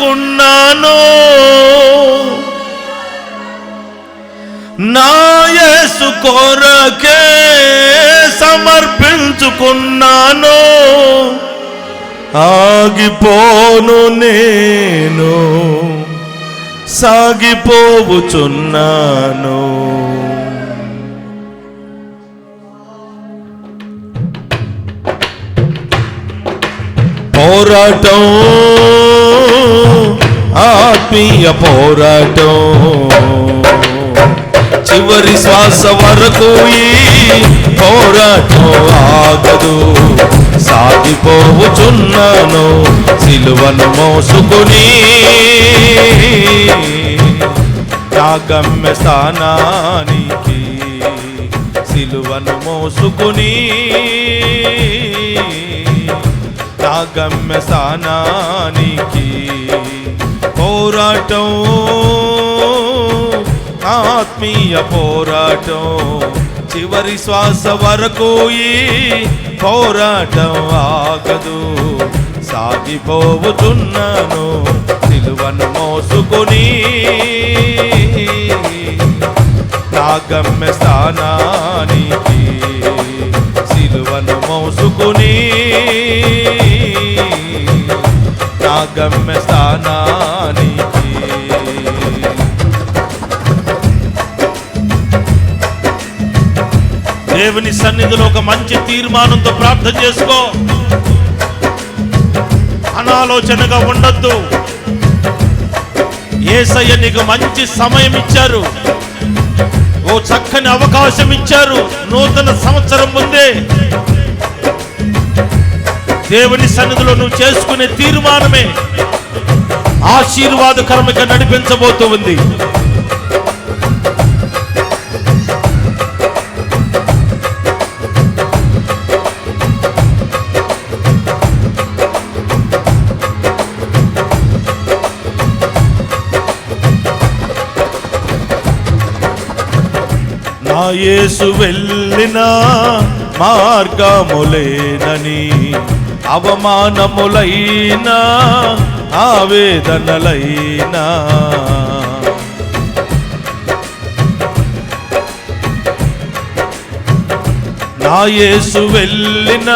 సమర్పించుకున్నాను నాయసు కొరకే సమర్పించుకున్నాను? ఆగిపోను నేను సాగిపోవుచున్నాను. పోరాటం ఆత్మీయ పోరాటం. చివరి శ్వాస వరకు ఈ పోరాటం ఆగదు. సాగిపోవుచున్నాను సిలువను మోసుకుని. నా గమ్య స్థానానికి సిలువను మోసుకుని. నా గమ్య స్థానానికి పోరాటం ఆత్మీయ పోరాటం. చివరి శ్వాస వరకు ఈ పోరాటం ఆగదు. సాగిపోతున్నాను సిలువను మోసుకొని. నా గమ్య స్థానానికి సిలువను మోసుకుని. గమ్య స్థానానికి. దేవుని సన్నిధిలో ఒక మంచి తీర్మానంతో ప్రార్థన చేసుకో. అనాలోచనగా ఉండొద్దు. ఏసయ్య నీకు మంచి సమయం ఇచ్చారు. ఓ చక్కని అవకాశం ఇచ్చారు. నూతన సంవత్సరం ముందే దేవుని సన్నిధిలో నువ్వు చేసుకునే తీర్మానమే ఆశీర్వాదకరముగా నడిపించబోతూ ఉంది. నా యేసు వెళ్ళినా మార్గములేనని అవమానములైనా ఆవేదనలైనా. నా యేసు వెళ్ళిన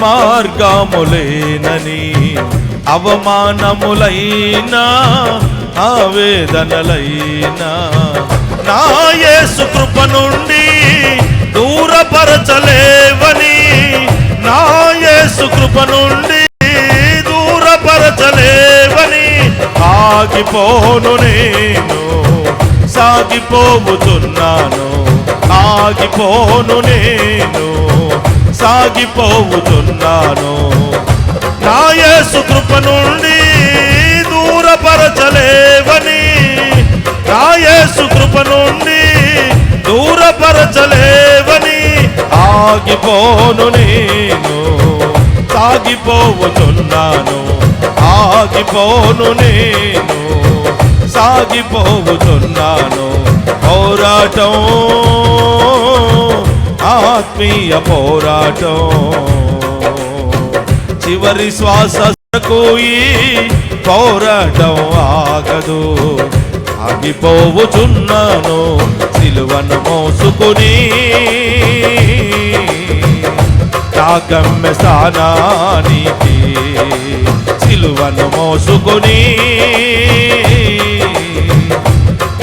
మార్గములేనని అవమానములైనా ఆవేదనలైనా. నా యేసు కృప నుండి దూరపరచలేవని నా యేసు కృప నుండి దూరపరచలేవని ఆగిపోను నేను సాగిపోతున్నాను ఆగిపోను నేను సాగిపోతున్నాను నా యేసు కృప నుండి దూరపరచలేవని నా యేసు కృప నుండి దూరపరచలే ఆగిపోను నేను. సాగిపోవుతున్నాను ఆగిపోను నేను. సాగిపోవుతున్నాను పోరాటం ఆత్మీయ పోరాటం. చివరి శ్వాస ఈ పోరాటం ఆగదు. ఆగిపోవుచున్నాను సిలువను మోసుకుని. నా గమ్య స్థానానికి సిలువను మోసుకొని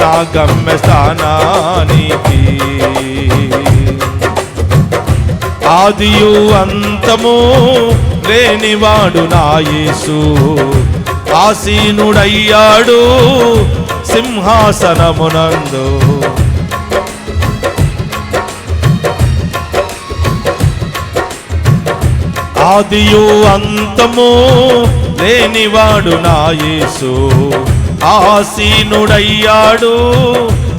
నా గమ్య స్థానానికి ఆదియు అంతము లేనివాడు నా యేసు. ఆసీనుడయ్యాడు సింహాసనమునందు. ఆదియు అంతము లేనివాడు నా యేసు. ఆసీనుడయ్యాడు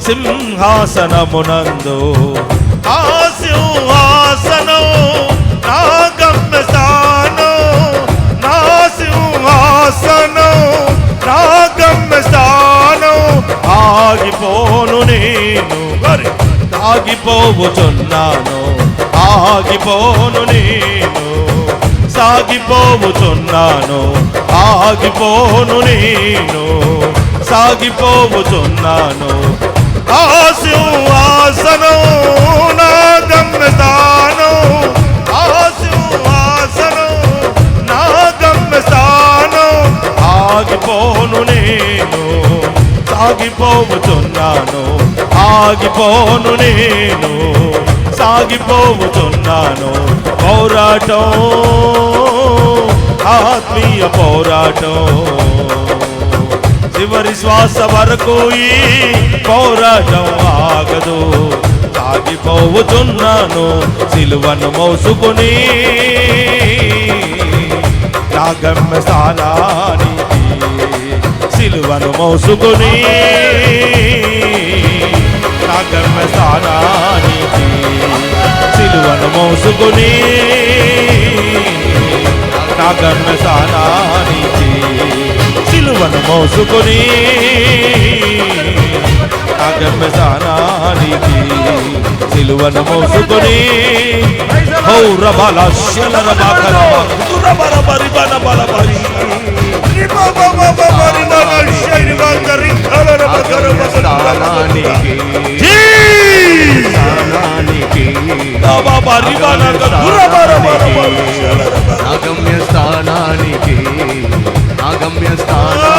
సింహాసనమునందు. ఆ సింహాసనం నా గమ్యస్థానం. నా సింహాసనం నా గమ్యస్థానం. ఆగిపోను నేను మరి ఆగిపోవుచున్నాను. ఆగిపోను నేను సాగిపోవుచున్నాను ఆగిపోను నేను సాగిపోవుచున్నాను. ఆ సింహాసనం నా గమ్యస్థానం ఆ సింహాసనం నా గమ్యస్థానం ఆగిపోను నేను సాగిపోవుచున్నాను ఆగిపోను నేను. సాగిపోతున్నాను. పోరాటం ఆత్మీయ పోరాటం. చివరి శ్వాస వరకు ఈ పోరాటం ఆగదు. సాగిపోతున్నాను సిలువను మోసుకుని. నా స్థానానికి సిలువను మోసుకుని. నా గమ్య స్థానానికి సిలువను మోసుకుని నా గమ్య స్థానానికి సిలువను మోసుకుని నా గమ్య స్థానానికి సిలువను మోసుకుని హౌర బల శలర దుర బల బరి బల బల బరి బరి. స్థానానికి జీ స్థానానికి నాగమ్య స్థానానికి స్థానానికి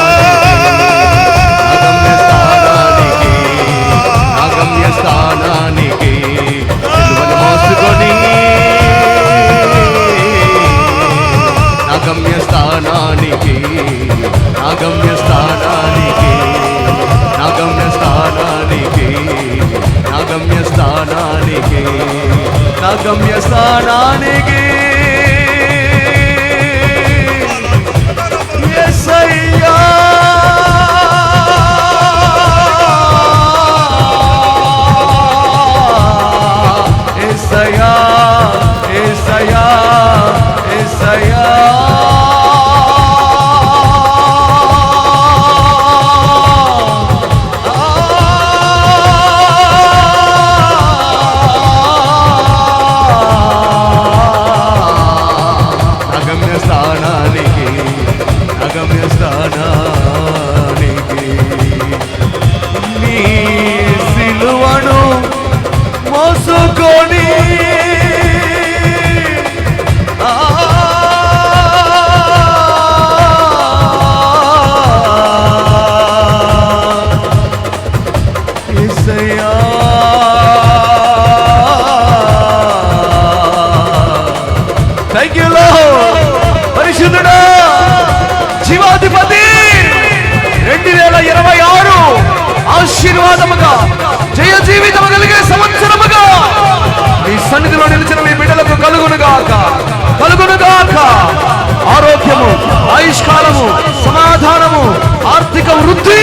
యొక్క వృద్ధి.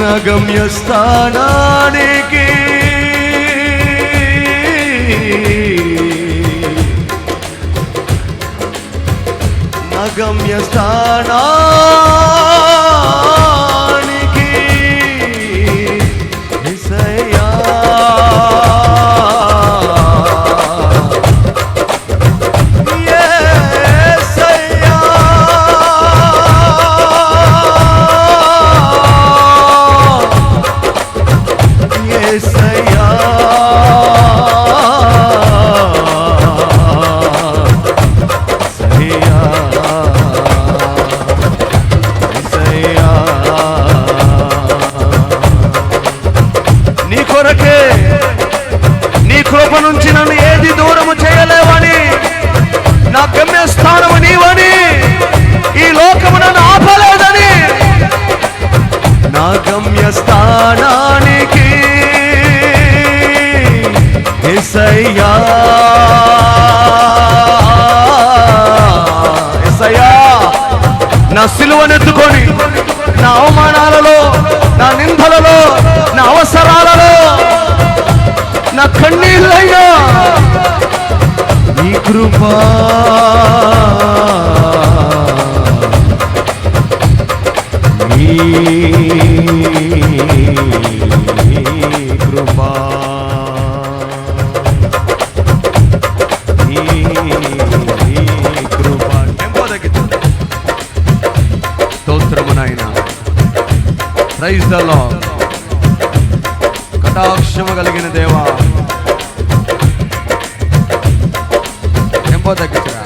నగమ్య స్థానానికి నగమ్య స్థానా గమ్యస్థానానికి ఎసయ్యా. ఎసయ్యా నా సిలువనెత్తుకొని నా అవమానాలలో నా నిందలలో నా అవసరాలలో నా కన్నీళ్ళయ్యా. నీ కృపా. నీ ప్రైజ్ ద లార్డ్ కటాక్షము కలిగిన దేవా. ఎంపో తగ్గించరా?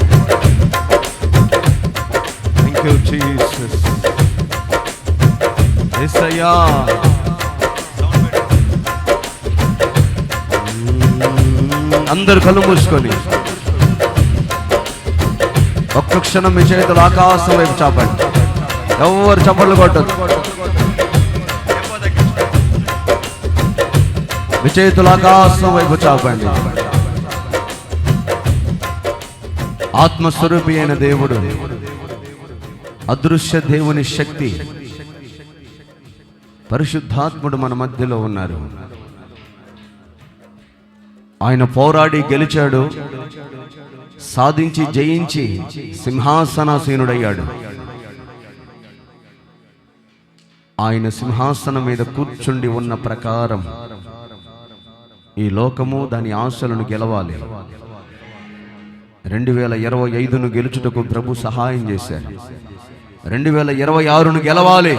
థ్యాంక్ యూ జీసస్ ఎస్ అయ్యా అందరు కళ్ళు మూసుకొని. ఒక్క క్షణం మీ చేతులు ఆకాశం వైపు చాపండి. ఎవరు చప్పట్లు కొట్టదు మీ చేతులు ఆకాశం వైపు చాపండి. ఆత్మస్వరూపి అయిన దేవుడు అదృశ్య దేవుని శక్తి పరిశుద్ధాత్ముడు మన మధ్యలో ఉన్నారు. ఆయన పోరాడి గెలిచాడు సాధించి జయించి సింహాసనాసీనుడయ్యాడు. ఆయన సింహాసనం మీద కూర్చుండి ఉన్న ప్రకారం ఈ లోకము దాని ఆశలను గెలవాలి. రెండు వేల ఇరవై ఐదును గెలుచుటకు ప్రభు సహాయం చేశారు రెండు వేల ఇరవై ఆరును గెలవాలి.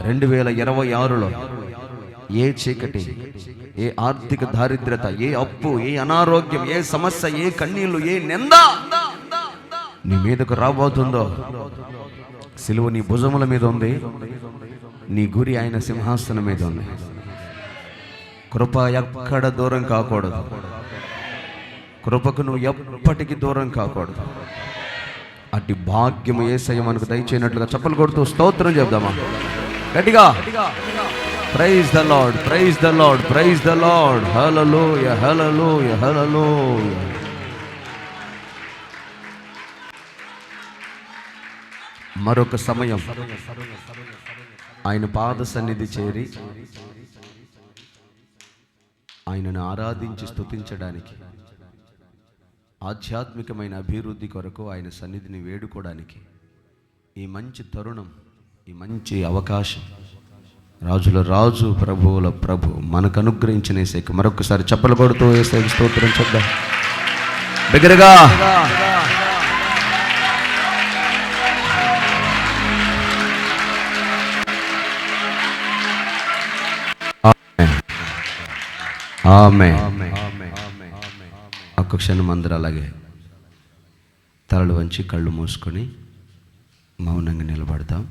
రెండు వేల ఇరవై ఆరులో ఏ చీకటి ఏ ఆర్థిక దారిద్రత ఏ అప్పు ఏ అనారోగ్యం ఏ సమస్య ఏ కన్నీళ్ళు ఏ నింద నీ మీదకు రాబోతుందో సిలువ నీ భుజముల మీద ఉంది. నీ గురి ఆయన సింహాసనం మీద ఉంది. కృప ఎక్కడ దూరం కాకూడదు. కృపకు నువ్వు ఎప్పటికీ దూరం కాకూడదు. అటు భాగ్యము ఏసయ్య మనకు దయచేయనట్లుగా చప్పలు కొడుతూ స్తోత్రం చెప్దామా? గట్టిగా. Praise the Lord praise the Lord praise the Lord హలలో హలలో హలలో మరొక సమయం. ఆయన పాద సన్నిధి చేరి ఆయనను ఆరాధించి స్థుతించడానికి ఆధ్యాత్మికమైన అభివృద్ధి కొరకు ఆయన సన్నిధిని వేడుకోవడానికి ఈ మంచి తరుణం ఈ మంచి అవకాశం రాజుల రాజు ప్రభువుల ప్రభు మనకు అనుగ్రహించిన ఏసైకి మరొకసారి చెప్పలు కొడుతూ వేసే స్తోత్రం చెప్దాం. దగ్గరగా ఆమె ఒక్క క్షణం అందరూ అలాగే తలలు వంచి కళ్ళు మూసుకొని మౌనంగా నిలబడతాం